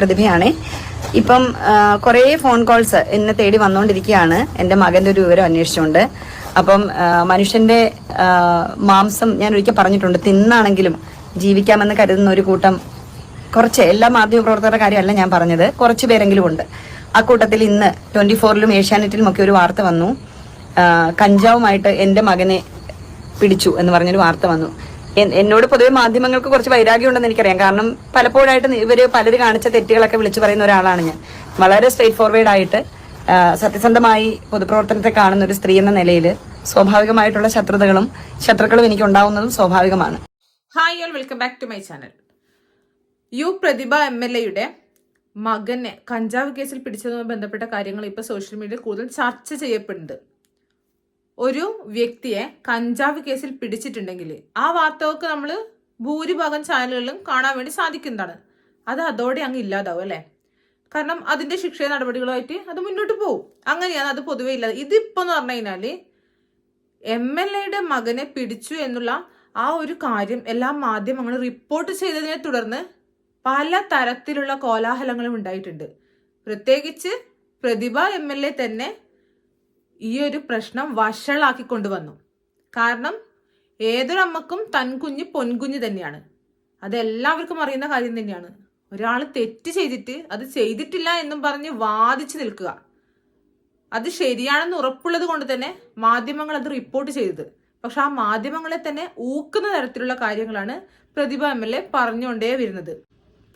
പ്രതിഭയാണ്. ഇപ്പം കുറേ phone calls എന്നെ തേടി വന്നുകൊണ്ടിരിക്കുകയാണ് എന്റെ മകന്റെ ഒരു വിവരം അന്വേഷിച്ചുകൊണ്ട് അപ്പം മനുഷ്യന്റെ മാംസം ഞാൻ ഒരിക്കൽ പറഞ്ഞിട്ടുണ്ട് തിന്നാണെങ്കിലും ജീവിക്കാമെന്ന് കരുതുന്ന ഒരു കൂട്ടം കുറച്ച് എല്ലാ മാധ്യമ പ്രവർത്തകരുടെ കാര്യമല്ല ഞാൻ പറഞ്ഞത് കുറച്ച് പേരെങ്കിലും ഉണ്ട്. ആ കൂട്ടത്തിൽ ഇന്ന് ട്വന്റി ഫോറിലും ഏഷ്യാനെറ്റിലും ഒക്കെ ഒരു വാർത്ത വന്നു. കഞ്ചാവുമായിട്ട് എന്റെ മകനെ പിടിച്ചു എന്ന് പറഞ്ഞൊരു വാർത്ത വന്നു. എന്നോട് പൊതുവെ മാധ്യമങ്ങൾക്ക് കുറച്ച് വൈരാഗ്യം ഉണ്ടെന്ന് എനിക്കറിയാം. കാരണം പലപ്പോഴായിട്ട് ഇവർ പലര് കാണിച്ച തെറ്റുകളൊക്കെ വിളിച്ചു പറയുന്ന ഒരാളാണ് ഞാൻ. വളരെ സ്ട്രേറ്റ് ഫോർവേഡ് ആയിട്ട് സത്യസന്ധമായി പൊതുപ്രവർത്തനത്തെ കാണുന്ന ഒരു സ്ത്രീ എന്ന നിലയിൽ സ്വാഭാവികമായിട്ടുള്ള ശത്രുതകളും ശത്രുക്കളും എനിക്ക് ഉണ്ടാവുന്നതും സ്വാഭാവികമാണ്. Hi all welcome back to my channel you Pratibha M L എയുടെ മകനെ കഞ്ചാവ് കേസിൽ പിടിച്ചതുമായി ബന്ധപ്പെട്ട കാര്യങ്ങൾ ഇപ്പോൾ സോഷ്യൽ മീഡിയയിൽ കൂടുതൽ ചർച്ച ചെയ്യപ്പെടുന്നുണ്ട്. ഒരു വ്യക്തിയെ കഞ്ചാവ് കേസിൽ പിടിച്ചിട്ടുണ്ടെങ്കിൽ ആ വാർത്തകൾക്ക് നമ്മൾ ഭൂരിഭാഗം ചാനലുകളിലും കാണാൻ വേണ്ടി സാധിക്കുന്നതാണ്. അത് അതോടെ അങ്ങ് ഇല്ലാതാവും അല്ലേ? കാരണം അതിന്റെ ശിക്ഷ നടപടികളുമായിട്ട് അത് മുന്നോട്ട് പോകും അങ്ങനെയാണ് അത് പൊതുവേ ഇല്ലാതെ. ഇതിപ്പോ എന്ന് പറഞ്ഞു കഴിഞ്ഞാൽ എം എൽ എയുടെ മകനെ പിടിച്ചു എന്നുള്ള ആ ഒരു കാര്യം എല്ലാ മാധ്യമങ്ങളും റിപ്പോർട്ട് ചെയ്തതിനെ തുടർന്ന് പല തരത്തിലുള്ള കോലാഹലങ്ങളും ഉണ്ടായിട്ടുണ്ട്. പ്രത്യേകിച്ച് പ്രതിഭ എം എൽ എ തന്നെ ഈ ഒരു പ്രശ്നം വഷളാക്കി കൊണ്ടുവന്നു. കാരണം ഏതൊരമ്മക്കും തൻകുഞ്ഞ് പൊൻകുഞ്ഞ് തന്നെയാണ്. അതെല്ലാവർക്കും അറിയുന്ന കാര്യം തന്നെയാണ്. ഒരാൾ തെറ്റ് ചെയ്തിട്ട് അത് ചെയ്തിട്ടില്ല എന്നും പറഞ്ഞ് വാദിച്ചു നിൽക്കുക. അത് ശരിയാണെന്ന് ഉറപ്പുള്ളത് കൊണ്ട് തന്നെ മാധ്യമങ്ങൾ അത് റിപ്പോർട്ട് ചെയ്തത്. പക്ഷെ ആ മാധ്യമങ്ങളെ തന്നെ ഊക്കുന്ന തരത്തിലുള്ള കാര്യങ്ങളാണ് പ്രതിഭ എം എൽ എ പറഞ്ഞുകൊണ്ടേ വരുന്നത്.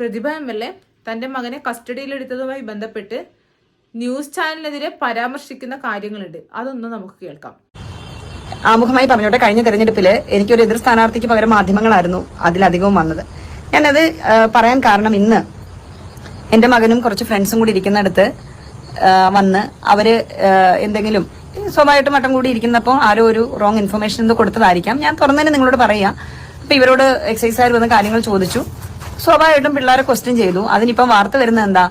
പ്രതിഭ എം എൽ എ തന്റെ മകനെ കസ്റ്റഡിയിലെടുത്തതുമായി ബന്ധപ്പെട്ട് ന്യൂസ് ചാനലിനെതിരെ പരാമർശിക്കുന്ന കാര്യങ്ങളുണ്ട്. അതൊന്ന് നമുക്ക് കേൾക്കാം. ആമുഖമായി പറഞ്ഞോട്ടെ കഴിഞ്ഞ തെരഞ്ഞെടുപ്പിൽ എനിക്കൊരു എതിർ സ്ഥാനാർത്ഥിക്ക് പകരം മാധ്യമങ്ങളായിരുന്നു അതിലധികവും വന്നത്. ഞാനത് പറയാൻ കാരണം ഇന്ന് എന്റെ മകനും കുറച്ച് ഫ്രണ്ട്സും കൂടി ഇരിക്കുന്നിടത്ത് വന്ന് അവർ എന്തെങ്കിലും സ്വാഭാവികമായിട്ടും മട്ടം കൂടി ഇരിക്കുന്നപ്പോൾ ആരോ ഒരു റോങ് ഇൻഫർമേഷൻ എന്തോ കൊടുത്തതായിരിക്കാം. ഞാൻ തുറന്നതിന് നിങ്ങളോട് പറയാം. അപ്പൊ ഇവരോട് എക്സൈസുകാർ വന്ന് കാര്യങ്ങൾ ചോദിച്ചു. സ്വാഭാവികമായിട്ടും പിള്ളേരെ ക്വസ്റ്റ്യൻ ചെയ്തു. അതിനിപ്പം വാർത്ത വരുന്നത് എന്താ?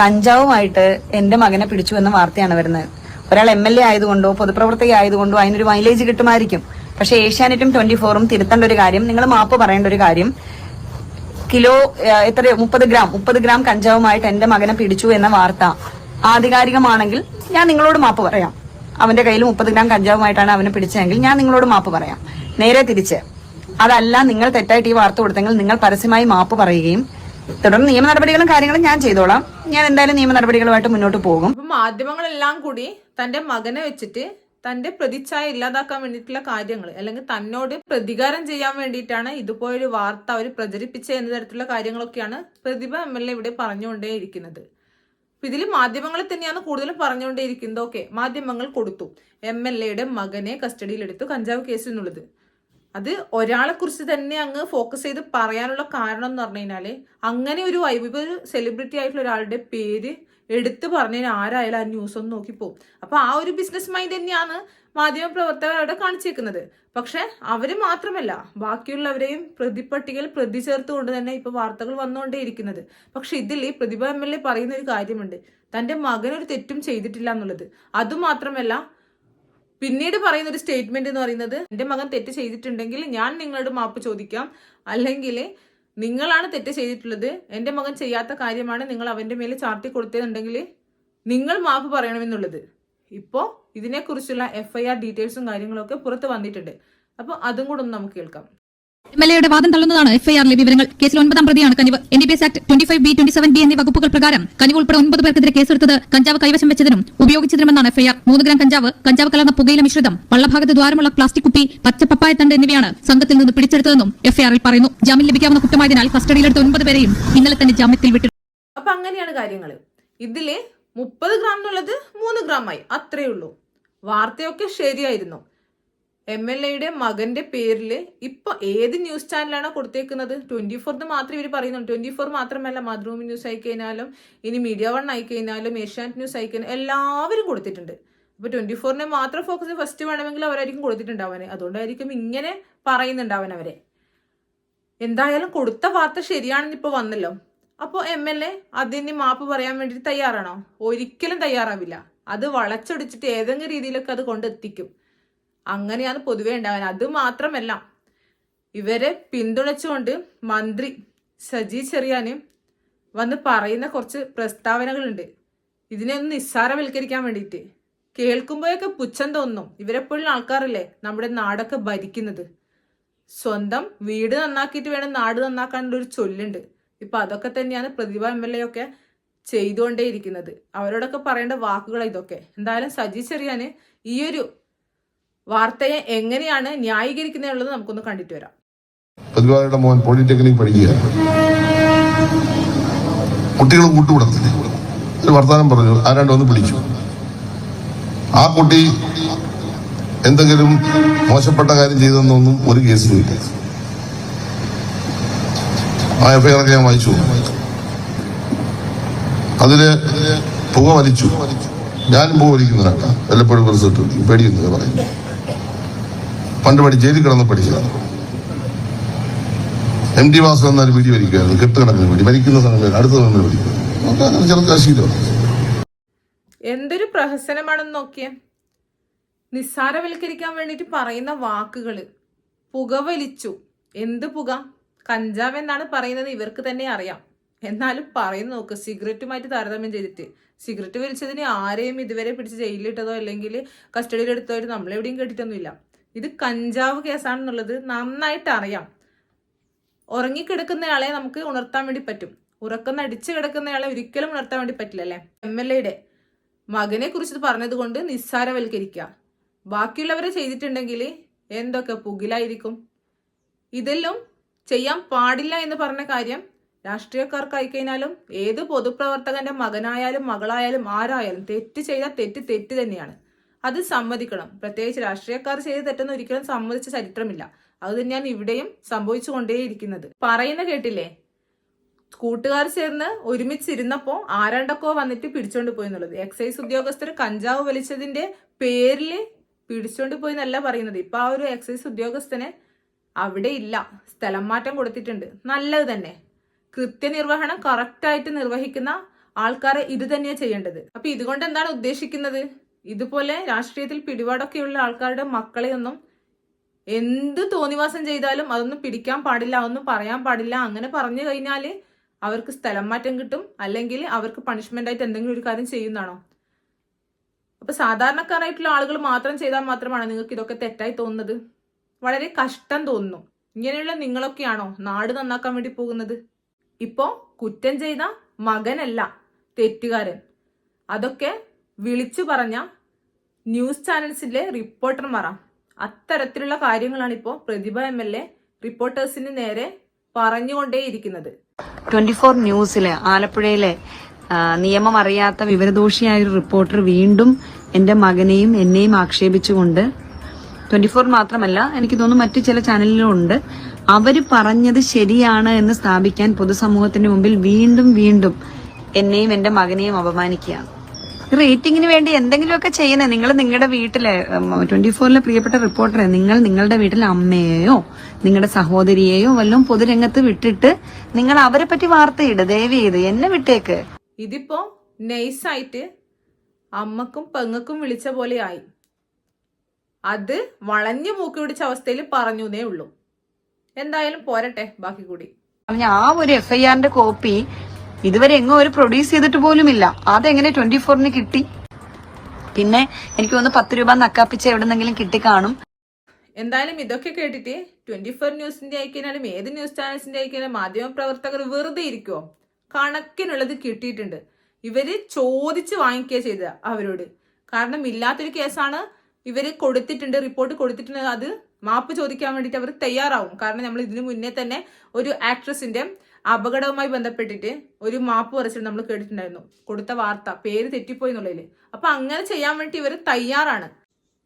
കഞ്ചാവുമായിട്ട് എന്റെ മകനെ പിടിച്ചു എന്ന വാർത്തയാണ് വരുന്നത്. ഒരാൾ എം എൽ എ ആയതുകൊണ്ടോ പൊതുപ്രവർത്തക ആയതുകൊണ്ടോ അതിനൊരു മൈലേജ് കിട്ടുമായിരിക്കും. പക്ഷെ ഏഷ്യാനെറ്റും ട്വന്റി ഫോറും തിരുത്തേണ്ട ഒരു കാര്യം നിങ്ങൾ മാപ്പ് പറയേണ്ട ഒരു കാര്യം കിലോ എത്ര മുപ്പത് ഗ്രാം മുപ്പത് ഗ്രാം കഞ്ചാവുമായിട്ട് എന്റെ മകനെ പിടിച്ചു എന്ന വാർത്ത ആധികാരികമാണെങ്കിൽ ഞാൻ നിങ്ങളോട് മാപ്പ് പറയാം. അവന്റെ കയ്യിൽ മുപ്പത് ഗ്രാം കഞ്ചാവുമായിട്ടാണ് അവനെ പിടിച്ചതെങ്കിൽ ഞാൻ നിങ്ങളോട് മാപ്പ് പറയാം. നേരെ തിരിച്ച് അതല്ല നിങ്ങൾ തെറ്റായിട്ട് ഈ വാർത്ത കൊടുത്തെങ്കിൽ നിങ്ങൾ പരസ്യമായി മാപ്പ് പറയുകയും തുടർന്ന് നിയമ നടപടികളും കാര്യങ്ങളും ഞാൻ ചെയ്തോളാം. ഞാൻ എന്തായാലും നിയമ നടപടികളുമായിട്ട് മുന്നോട്ട് പോകും. മാധ്യമങ്ങളെല്ലാം കൂടി തന്റെ മകനെ വെച്ചിട്ട് തന്റെ പ്രതിച്ഛായ ഇല്ലാതാക്കാൻ വേണ്ടിയിട്ടുള്ള കാര്യങ്ങൾ അല്ലെങ്കിൽ തന്നോട് പ്രതികാരം ചെയ്യാൻ വേണ്ടിയിട്ടാണ് ഇതുപോലൊരു വാർത്ത അവർ പ്രചരിപ്പിച്ച എന്ന തരത്തിലുള്ള കാര്യങ്ങളൊക്കെയാണ് പ്രതിഭ എം എൽ എ ഇവിടെ പറഞ്ഞുകൊണ്ടേയിരിക്കുന്നത്. ഇതിൽ മാധ്യമങ്ങളെ തന്നെയാണ് കൂടുതലും പറഞ്ഞുകൊണ്ടേയിരിക്കുന്നത്. ഓക്കെ മാധ്യമങ്ങൾ കൊടുത്തു. എം എൽ എയുടെ മകനെ കസ്റ്റഡിയിലെടുത്തു. കഞ്ചാവ് കേസ് എന്നുള്ളത് അത് ഒരാളെ കുറിച്ച് തന്നെ അങ്ങ് ഫോക്കസ് ചെയ്ത് പറയാനുള്ള കാരണം എന്ന് പറഞ്ഞു കഴിഞ്ഞാൽ അങ്ങനെ ഒരു വൈബ് ഒരു സെലിബ്രിറ്റി ആയിട്ടുള്ള ഒരാളുടെ പേര് എടുത്തു പറഞ്ഞു ആരായാലും ആ ന്യൂസ് ഒന്ന് നോക്കിപ്പോവും അപ്പൊ ആ ഒരു ബിസിനസ് മൈൻഡ് തന്നെയാണ് മാധ്യമ പ്രവർത്തകർ അവിടെ കാണിച്ചേക്കുന്നത്. പക്ഷെ അവർ മാത്രമല്ല ബാക്കിയുള്ളവരെയും പ്രതിപട്ടികയിൽ പ്രതി ചേർത്തുകൊണ്ട് തന്നെ ഇപ്പൊ വാർത്തകൾ വന്നുകൊണ്ടേയിരിക്കുന്നത്. പക്ഷെ ഇതിൽ പ്രതിഭ എം എൽ എ പറയുന്ന ഒരു കാര്യമുണ്ട്. തന്റെ മകൻ ഒരു തെറ്റും ചെയ്തിട്ടില്ല എന്നുള്ളത്. അതുമാത്രമല്ല പിന്നീട് പറയുന്ന ഒരു സ്റ്റേറ്റ്മെന്റ് എന്ന് പറയുന്നത് എന്റെ മകൻ തെറ്റ് ചെയ്തിട്ടുണ്ടെങ്കിൽ ഞാൻ നിങ്ങളോട് മാപ്പ് ചോദിക്കാം. അല്ലെങ്കിൽ നിങ്ങളാണ് തെറ്റ് ചെയ്തിട്ടുള്ളത്. എന്റെ മകൻ ചെയ്യാത്ത കാര്യമാണ് നിങ്ങൾ അവന്റെ മേലെ ചാർത്തി കൊടുത്തതുണ്ടെങ്കിൽ നിങ്ങൾ മാപ്പ് പറയണമെന്നുള്ളത്. ഇപ്പോൾ ഇതിനെക്കുറിച്ചുള്ള എഫ് ഐ ആർ ഡീറ്റെയിൽസും കാര്യങ്ങളൊക്കെ പുറത്ത് വന്നിട്ടുണ്ട്. അപ്പോൾ അതും കൂടെ ഒന്ന് നമുക്ക് കേൾക്കാം. എം എൽ എയുടെ വാദം തള്ളുന്നതാണ് എഫ്ഐആറിലെ വിവരങ്ങൾ. കേസിൽ ഒൻപതാം പ്രതിയാണ് Kanive. N D act twenty five B twenty seven B എന്നീ വകുപ്പുകൾ പ്രകാരം കനിവ് ഉൾപ്പെടെ ഒൻപത് പേർക്കെതിരെ കേസെടുത്തത് കഞ്ചാവ് കൈവശം വെച്ചതിനും ഉപയോഗിച്ചതിനുമെന്നാണ് എഫ്ഐആർ. മൂന്ന് ഗ്രാം കഞ്ചാവ് കഞ്ചാവ് കലർന്ന പുകയില മിശ്രിതം വള്ളഭാഗത്ത് ദ്വാരമുള്ള പ്ലാസ്റ്റിക് കുപ്പി പച്ച പപ്പായ തണ്ട് എന്നിവയാണ് സംഘത്തിൽ നിന്ന് പിടിച്ചെടുത്തതെന്നും എഫ്ഐആറിൽ പറയുന്നു. ജാമ്യം ലഭിക്കാവുന്ന കുറ്റമായതിനാൽ കസ്റ്റഡിയിലെടുത്ത ഒൻപത് പേരെയും ഇന്നലെ തന്നെ ജാമ്യത്തിൽ വിട്ടു. അപ്പൊ അങ്ങനെയാണ് കാര്യങ്ങൾ ഇതിലെ മുപ്പത് ഗ്രാം എന്നുള്ളത് മൂന്ന് ഗ്രാമായി. അത്രേ ഉള്ളൂ. വാർത്തയൊക്കെ ശരിയായിരുന്നു. എം എൽ എയുടെ മകന്റെ പേരിൽ ഇപ്പൊ ഏത് ന്യൂസ് ചാനലാണോ കൊടുത്തേക്കുന്നത്? ട്വന്റി ഫോർന്ന് മാത്രമേ ഇവർ പറയുന്നുള്ളൂ ട്വന്റി ഫോർ മാത്രമല്ല മാതൃഭൂമി ന്യൂസ് ആയി കഴിഞ്ഞാലും ഇനി മീഡിയ വൺ ആയി കഴിഞ്ഞാലും ഏഷ്യാനെറ്റ് ന്യൂസ് ആയി കഴിഞ്ഞാൽ എല്ലാവരും കൊടുത്തിട്ടുണ്ട്. അപ്പൊ ട്വന്റി ഫോറിനെ മാത്രം ഫോക്കസ് ഫസ്റ്റ് വേണമെങ്കിൽ അവരായിരിക്കും കൊടുത്തിട്ടുണ്ടാവനെ അതുകൊണ്ടായിരിക്കും ഇങ്ങനെ പറയുന്നുണ്ടാവാൻ അവരെ. എന്തായാലും കൊടുത്ത വാർത്ത ശരിയാണെന്ന് ഇപ്പൊ വന്നല്ലോ. അപ്പോൾ എം എൽ എ അതിന് മാപ്പ് പറയാൻ വേണ്ടി തയ്യാറാണോ? ഒരിക്കലും തയ്യാറാവില്ല. അത് വളച്ചൊടിച്ചിട്ട് ഏതെങ്കിലും രീതിയിലൊക്കെ അത് കൊണ്ടെത്തിക്കും. അങ്ങനെയാണ് പൊതുവേ ഉണ്ടാകാൻ അത് മാത്രമല്ല ഇവരെ പിന്തുണച്ചുകൊണ്ട് മന്ത്രി സജി ചെറിയാന് വന്ന് പറയുന്ന കുറച്ച് പ്രസ്താവനകളുണ്ട്. ഇതിനെ ഒന്ന് നിസ്സാരവൽക്കരിക്കാൻ വേണ്ടിയിട്ട്. കേൾക്കുമ്പോഴൊക്കെ പുച്ഛം തോന്നും. ഇവരെപ്പോഴും ആൾക്കാരല്ലേ നമ്മുടെ നാടൊക്കെ ഭരിക്കുന്നത്. സ്വന്തം വീട് നന്നാക്കിയിട്ട് വേണം നാട് നന്നാക്കാനുള്ള ഒരു ചൊല്ലുണ്ട്. ഇപ്പൊ അതൊക്കെ തന്നെയാണ് പ്രതിഭ എം എൽ എ ഒക്കെ ചെയ്തുകൊണ്ടേയിരിക്കുന്നത്. അവരോടൊക്കെ പറയേണ്ട വാക്കുകൾ ഇതൊക്കെ. എന്തായാലും സജി ചെറിയാന് ഈയൊരു വാർത്തയെ എങ്ങനെയാണ് ന്യായീകരിക്കുന്നതെന്നുള്ളത് നമുക്കൊന്ന് കണ്ടിട്ട് വരാം. പ്രതിഭായുടെ മോൻ പോളിടെക്നിക് പഠിക്കുകയാണ്. കുട്ടികൾ കൂട്ടുകൂടത്തില്ലേ? ഒരു വർത്തമാനം പറഞ്ഞു. ആരാണ്ട് വന്ന് പിടിച്ചു ആ കുട്ടി എന്തെങ്കിലും മോശപ്പെട്ട കാര്യം ചെയ്തെന്നൊന്നും ഒരു കേസിലും ഇല്ല. ആ എഫ്ഐആർ ഞാൻ വായിച്ചു. അതിൽ പുക വലിച്ചു. ഞാനും പുക വലിക്കുന്നതാണ് വല്ലപ്പോഴും റിസൾട്ട് പേടിക്കുന്നത് പണ്ട് പഠി ജയിലിൽ കിടന്ന് പഠിച്ചതാണ് എം ടി വാസു എന്നൊരു വീഡിയോ കെട്ട് കെട്ടുകിടക്കുന്ന വീടി മരിക്കുന്ന സമയം അടുത്ത സമയം വലിക്കും നമുക്ക് എന്തൊരു പ്രഹസനമാണെന്ന് നോക്കിയേ. നിസ്സാരവൽക്കരിക്കാൻ വേണ്ടിയിട്ട് പറയുന്ന വാക്കുകൾ പുകവലിച്ചു. എന്ത് പുക? കഞ്ചാവ് എന്നാണ് പറയുന്നത്. ഇവർക്ക് തന്നെ അറിയാം. എന്നാലും പറയുന്നു നോക്ക്. സിഗരറ്റുമായിട്ട് താരതമ്യം ചെയ്തിട്ട്. സിഗരറ്റ് വലിച്ചതിന് ആരെയും ഇതുവരെ പിടിച്ച് ജയിലിലിട്ടതോ അല്ലെങ്കിൽ കസ്റ്റഡിയിലെടുത്തോ നമ്മളെവിടെയും കേട്ടിട്ടൊന്നുമില്ല. ഇത് കഞ്ചാവ് കേസാണെന്നുള്ളത് നന്നായിട്ട് അറിയാം ഉറങ്ങിക്കിടക്കുന്നയാളെ നമുക്ക് ഉണർത്താൻ വേണ്ടി പറ്റും. ഉറക്കം നടിച്ചു കിടക്കുന്നയാളെ ഒരിക്കലും ഉണർത്താൻ വേണ്ടി പറ്റില്ല അല്ലേ എം എൽ എയുടെ മകനെ കുറിച്ച് പറഞ്ഞത് കൊണ്ട് നിസ്സാരവൽക്കരിക്കുക. ബാക്കിയുള്ളവരെ ചെയ്തിട്ടുണ്ടെങ്കിൽ എന്തൊക്കെ പുകിലായിരിക്കും? ഇതെല്ലാം ചെയ്യാൻ പാടില്ല എന്ന് പറഞ്ഞ കാര്യം രാഷ്ട്രീയക്കാർക്കായി കഴിഞ്ഞാലും ഏത് പൊതുപ്രവർത്തകന്റെ മകനായാലും മകളായാലും ആരായാലും തെറ്റ് ചെയ്താൽ തെറ്റ് തെറ്റ് തന്നെയാണ്. അത് സമ്മതിക്കണം. പ്രത്യേകിച്ച് രാഷ്ട്രീയക്കാർ ചെയ്ത് തെറ്റെന്ന് ഒരിക്കലും സമ്മതിച്ച ചരിത്രമില്ല. അത് തന്നെയാണ് ഇവിടെയും സംഭവിച്ചുകൊണ്ടേയിരിക്കുന്നത്. പറയുന്ന കേട്ടില്ലേ? കൂട്ടുകാർ ചേർന്ന് ഒരുമിച്ചിരുന്നപ്പോ ആരാണ്ടൊക്കെ വന്നിട്ട് പിടിച്ചോണ്ട് പോയി എന്നുള്ളത് എക്സൈസ് ഉദ്യോഗസ്ഥർ കഞ്ചാവ് വലിച്ചതിന്റെ പേരിൽ പിടിച്ചോണ്ട് പോയി എന്നല്ല പറയുന്നത്. ഇപ്പൊ ആ ഒരു എക്സൈസ് ഉദ്യോഗസ്ഥനെ അവിടെ ഇല്ല. സ്ഥലം മാറ്റം കൊടുത്തിട്ടുണ്ട്. നല്ലത് തന്നെ. കൃത്യനിർവഹണം കറക്റ്റായിട്ട് നിർവഹിക്കുന്ന ആൾക്കാരെ ഇത് തന്നെയാണ് ചെയ്യേണ്ടത്. അപ്പൊ ഇതുകൊണ്ട് എന്താണ് ഉദ്ദേശിക്കുന്നത്? ഇതുപോലെ രാഷ്ട്രീയത്തിൽ പിടിപാടൊക്കെയുള്ള ആൾക്കാരുടെ മക്കളെയൊന്നും എന്ത് തോന്നിവാസം ചെയ്താലും അതൊന്നും പിടിക്കാൻ പാടില്ല അതൊന്നും പറയാൻ പാടില്ല. അങ്ങനെ പറഞ്ഞു കഴിഞ്ഞാൽ അവർക്ക് സ്ഥലം മാറ്റം കിട്ടും അല്ലെങ്കിൽ അവർക്ക് പണിഷ്മെന്റ് ആയിട്ട് എന്തെങ്കിലും ഒരു കാര്യം ചെയ്യുന്നതാണോ? അപ്പൊ സാധാരണക്കാരായിട്ടുള്ള ആളുകൾ മാത്രം ചെയ്താൽ മാത്രമാണ് നിങ്ങൾക്ക് ഇതൊക്കെ തെറ്റായി തോന്നുന്നത്. വളരെ കഷ്ടം തോന്നുന്നു. ഇങ്ങനെയുള്ള നിങ്ങളൊക്കെയാണോ നാട് നന്നാക്കാൻ വേണ്ടി പോകുന്നത്? ഇപ്പോ കുറ്റം ചെയ്ത മകനല്ല തെറ്റുകാരൻ. അതൊക്കെ വിളിച്ചു പറഞ്ഞ ന്യൂസ് ചാനൽസിലെ റിപ്പോർട്ടർമാരാ. അത്തരത്തിലുള്ള കാര്യങ്ങളാണ് ഇപ്പോ പ്രതിഭ എം എൽ എ റിപ്പോർട്ടേഴ്സിന് നേരെ പറഞ്ഞുകൊണ്ടേയിരിക്കുന്നത്. ട്വന്റി ഫോർ ന്യൂസിലെ ആലപ്പുഴയിലെ നിയമം അറിയാത്ത വിവരദോഷിയായ ഒരു റിപ്പോർട്ടർ വീണ്ടും എന്റെ മകനെയും എന്നെയും ആക്ഷേപിച്ചുകൊണ്ട് ട്വന്റി ഫോർ മാത്രമല്ല എനിക്ക് തോന്നുന്നു മറ്റു ചില ചാനലിലും ഉണ്ട്. അവർ പറഞ്ഞത് ശരിയാണ് എന്ന് സ്ഥാപിക്കാൻ പൊതുസമൂഹത്തിന് മുമ്പിൽ വീണ്ടും വീണ്ടും എന്നെയും എന്റെ മകനെയും അപമാനിക്കുകയാണ്. റേറ്റിംഗിന് വേണ്ടി എന്തെങ്കിലുമൊക്കെ ചെയ്യുന്നേ? നിങ്ങൾ നിങ്ങളുടെ വീട്ടിലെ ട്വന്റി ഫോറിലെ പ്രിയപ്പെട്ട റിപ്പോർട്ടറെ നിങ്ങൾ നിങ്ങളുടെ വീട്ടിലെ അമ്മയെയോ നിങ്ങളുടെ സഹോദരിയെയോ വല്ലതും പൊതുരംഗത്ത് വിട്ടിട്ട് നിങ്ങൾ അവരെ പറ്റി വാർത്തയിട് ദയവ് ചെയ്ത്. എന്നെ വിട്ടേക്ക്. ഇതിപ്പോ നൈസായിട്ട് അമ്മക്കും പെങ്ങക്കും വിളിച്ച പോലെ ആയി. അത് വളഞ്ഞു മൂക്കി പിടിച്ച അവസ്ഥയിൽ പറഞ്ഞേ ഉള്ളൂ. എന്തായാലും പോരട്ടെ ബാക്കി കൂടി. ആ ഒരു എഫ്ഐആറിന്റെ കോപ്പി ഇതുവരെ എങ്ങോ ഒരു പ്രൊഡ്യൂസ് ചെയ്തിട്ട് പോലുമില്ല. അതെങ്ങനെ ട്വന്റി ഫോറിന് കിട്ടി? പിന്നെ എനിക്ക് തോന്നുന്നു പത്ത് രൂപ നക്കാപ്പിച്ച് എവിടെന്നെങ്കിലും കിട്ടി കാണും എന്തായാലും ഇതൊക്കെ കേട്ടിട്ട് ട്വന്റി ഫോർ ന്യൂസിന്റെ ആയിക്കഴിഞ്ഞാലും ഏത് ന്യൂസ് ചാനൽസിന്റെ ആയിക്കഴിഞ്ഞാലും മാധ്യമ പ്രവർത്തകർ വെറുതെ ഇരിക്കുവോ? കണക്കിനുള്ളത് കിട്ടിയിട്ടുണ്ട്. ഇവർ ചോദിച്ച് വാങ്ങിക്കുക ചെയ്ത അവരോട്. കാരണം ഇല്ലാത്തൊരു കേസാണ് ഇവർ കൊടുത്തിട്ടുണ്ട് റിപ്പോർട്ട് കൊടുത്തിട്ടുണ്ട്. അത് മാപ്പ് ചോദിക്കാൻ വേണ്ടിയിട്ട് അവർ തയ്യാറാവും. കാരണം നമ്മൾ ഇതിനു മുന്നേ തന്നെ ഒരു ആക്ട്രസിന്റെ അപകടവുമായി ബന്ധപ്പെട്ടിട്ട് ഒരു മാപ്പ് പറിച്ചിട്ട് നമ്മൾ കേട്ടിട്ടുണ്ടായിരുന്നു. കൊടുത്ത വാർത്ത പേര് തെറ്റിപ്പോയി എന്നുള്ളതിൽ അപ്പൊ അങ്ങനെ ചെയ്യാൻ വേണ്ടി ഇവർ തയ്യാറാണ്.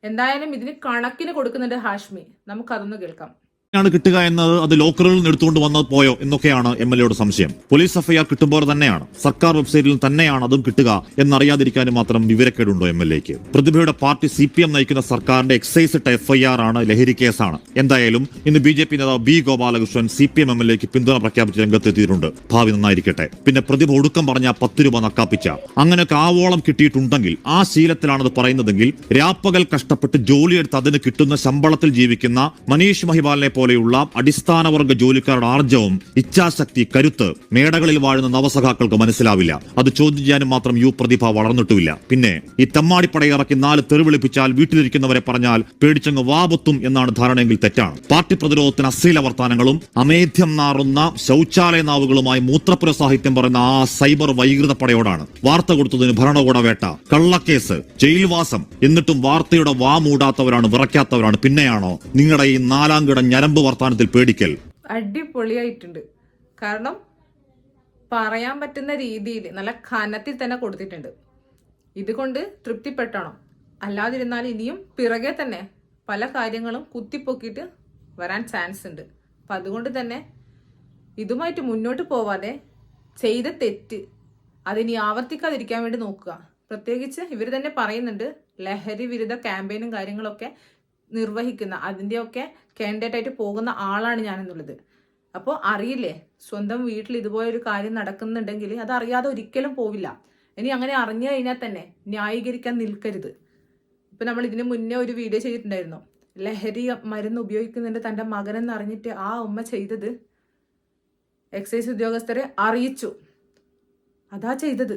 എന്തായാലും ഇതിന് കണക്കിന് കൊടുക്കുന്നുണ്ട് ഹാഷ്മി. നമുക്കതൊന്ന് കേൾക്കാം. ആണ് കിട്ടുക എന്നത് അത് ലോക്കറുകളിൽ നിന്ന് എടുത്തുകൊണ്ട് വന്നത് പോയോ എന്നൊക്കെയാണ് എം എൽ എയുടെ സംശയം. പോലീസ് എഫ്ഐആർ കിട്ടുമ്പോൾ തന്നെയാണ്. സർക്കാർ വെബ്സൈറ്റിൽ തന്നെയാണ് അതും കിട്ടുക എന്നറിയാതിരിക്കാനും മാത്രം വിവരക്കേടുണ്ടോ എം എൽ എക്ക്? പ്രതിഭയുടെ പാർട്ടി സി പി എം നയിക്കുന്ന സർക്കാരിന്റെ എക്സൈസ് ഇട്ട എഫ്ഐആർ ആണ് ലഹരി കേസാണ്. എന്തായാലും ഇന്ന് ബി ജെ പി നേതാവ് B Gopalakrishnan C P M M L എക്ക് പിന്തുണ പ്രഖ്യാപിച്ച രംഗത്തെത്തിയിട്ടുണ്ട്. ഭാവി നന്നായിരിക്കട്ടെ. പിന്നെ പ്രതിഭ ഒടുക്കം പറഞ്ഞ പത്ത് രൂപ നക്കാപ്പിച്ച. അങ്ങനെയൊക്കെ ആവോളം കിട്ടിയിട്ടുണ്ടെങ്കിൽ ആ ശീലത്തിലാണത് പറയുന്നതെങ്കിൽ രാപ്പകൽ കഷ്ടപ്പെട്ട് ജോലിയെടുത്ത് അതിന് കിട്ടുന്ന ശമ്പളത്തിൽ ജീവിക്കുന്ന മനീഷ് മഹിബാലിനെ പോലെ പോലെയുള്ള അടിസ്ഥാനവർഗ ജോലിക്കാരുടെ ആർജവും ഇച്ഛാശക്തി കരുത്ത് മേടകളിൽ വാഴുന്ന നവസഖാക്കൾക്ക് മനസ്സിലാവില്ല. അത് ചോദ്യം ചെയ്യാനും മാത്രം യു പ്രതിഭ വളർന്നിട്ടുമില്ല. പിന്നെ ഈ തെമ്മാടിപ്പടയിറക്കി നാല് തെറിവിളിപ്പിച്ചാൽ വീട്ടിലിരിക്കുന്നവരെ പറഞ്ഞാൽ പേടിച്ചങ്ങ് വാപത്തും എന്നാണ് ധാരണയെങ്കിൽ തെറ്റാണ്. പാർട്ടി പ്രതിരോധത്തിന് അശ്ലീല വർത്താനങ്ങളും അമേധ്യം നാറുന്ന ശൗചാലയ നാവുകളുമായി മൂത്രപ്പുര സാഹിത്യം പറയുന്ന ആ സൈബർ വൈകൃത പടയോടാണ് വാർത്ത കൊടുത്തതിന് ഭരണകൂട വേട്ട. കള്ളക്കേസ് ജയിൽവാസം എന്നിട്ടും വാർത്തയുടെ വാമൂടാത്തവരാണ് വിറയ്ക്കാത്തവരാണ്. പിന്നെയാണോ നിങ്ങളുടെ ഈ നാലാം കിട ഞരമ്പ് വർത്താനത്തിൽ പേടിക്കൽ. അടിപൊളിയായിട്ടുണ്ട്. കാരണം പറയാൻ പറ്റുന്ന രീതിയിൽ നല്ല ഖനത്തിൽ തന്നെ കൊടുത്തിട്ടുണ്ട്. ഇതുകൊണ്ട് തൃപ്തിപ്പെട്ടണം അല്ലാതിരുന്നാൽ ഇനിയും പിറകെ തന്നെ പല കാര്യങ്ങളും കുത്തിപ്പൊക്കിയിട്ട് വരാൻ ചാൻസ് ഉണ്ട്. അപ്പം അതുകൊണ്ട് തന്നെ ഇതുമായിട്ട് മുന്നോട്ട് പോവാതെ ചെയ്ത തെറ്റ് അതിനി ആവർത്തിക്കാതിരിക്കാൻ വേണ്ടി നോക്കുക. പ്രത്യേകിച്ച് ഇവർ തന്നെ പറയുന്നുണ്ട് ലഹരി വിരുദ്ധ ക്യാമ്പയിനും കാര്യങ്ങളൊക്കെ നിർവഹിക്കുന്ന അതിന്റെയൊക്കെ കാൻഡിഡേറ്റ് ആയിട്ട് പോകുന്ന ആളാണ് ഞാൻ എന്നുള്ളത് അപ്പോൾ അറിയില്ലേ സ്വന്തം വീട്ടിൽ ഇതുപോലെ ഒരു കാര്യം നടക്കുന്നുണ്ടെങ്കിൽ അത് അറിയാതെ ഒരിക്കലും പോവില്ല. ഇനി അങ്ങനെ അറിഞ്ഞു കഴിഞ്ഞാൽ തന്നെ ന്യായീകരിക്കാൻ നിൽക്കരുത്. ഇപ്പം നമ്മൾ ഇതിന് മുന്നേ ഒരു വീഡിയോ ചെയ്തിട്ടുണ്ടായിരുന്നു. ലഹരി മരുന്ന് ഉപയോഗിക്കുന്നുണ്ട് തന്റെ മകനെന്ന് അറിഞ്ഞിട്ട് ആ ഉമ്മ ചെയ്തത്. എക്സൈസ് ഉദ്യോഗസ്ഥരെ അറിയിച്ചു. അതാ ചെയ്തത്.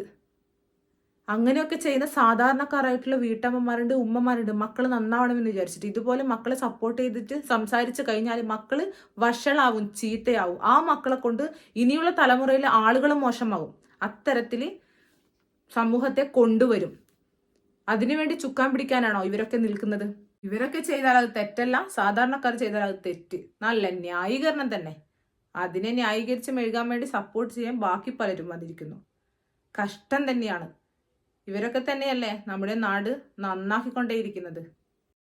അങ്ങനെയൊക്കെ ചെയ്യുന്ന സാധാരണക്കാരായിട്ടുള്ള വീട്ടമ്മമാരുണ്ട് ഉമ്മമാരുണ്ട്. മക്കൾ നന്നാവണമെന്ന് വിചാരിച്ചിട്ട്. ഇതുപോലെ മക്കളെ സപ്പോർട്ട് ചെയ്തിട്ട് സംസാരിച്ച് കഴിഞ്ഞാൽ മക്കൾ വഷളാവും ചീത്തയാവും. ആ മക്കളെ കൊണ്ട് ഇനിയുള്ള തലമുറയിൽ ആളുകൾ മോശമാവും. അത്തരത്തിൽ സമൂഹത്തെ കൊണ്ടുവരും. അതിനുവേണ്ടി ചുക്കാൻ പിടിക്കാനാണോ ഇവരൊക്കെ നിൽക്കുന്നത്? ഇവരൊക്കെ ചെയ്താൽ അത് തെറ്റല്ല. സാധാരണക്കാർ ചെയ്താൽ അത് തെറ്റ്. നല്ല ന്യായീകരണം തന്നെ. അതിനെ ന്യായീകരിച്ച് മെഴുകാൻ വേണ്ടി സപ്പോർട്ട് ചെയ്യാൻ ബാക്കി പലരും വന്നിരിക്കുന്നു. കഷ്ടം തന്നെയാണ്. ഇവരൊക്കെ തന്നെയല്ലേ നമ്മുടെ നാട് നന്നാക്കിക്കൊണ്ടേയിരിക്കുന്നത്.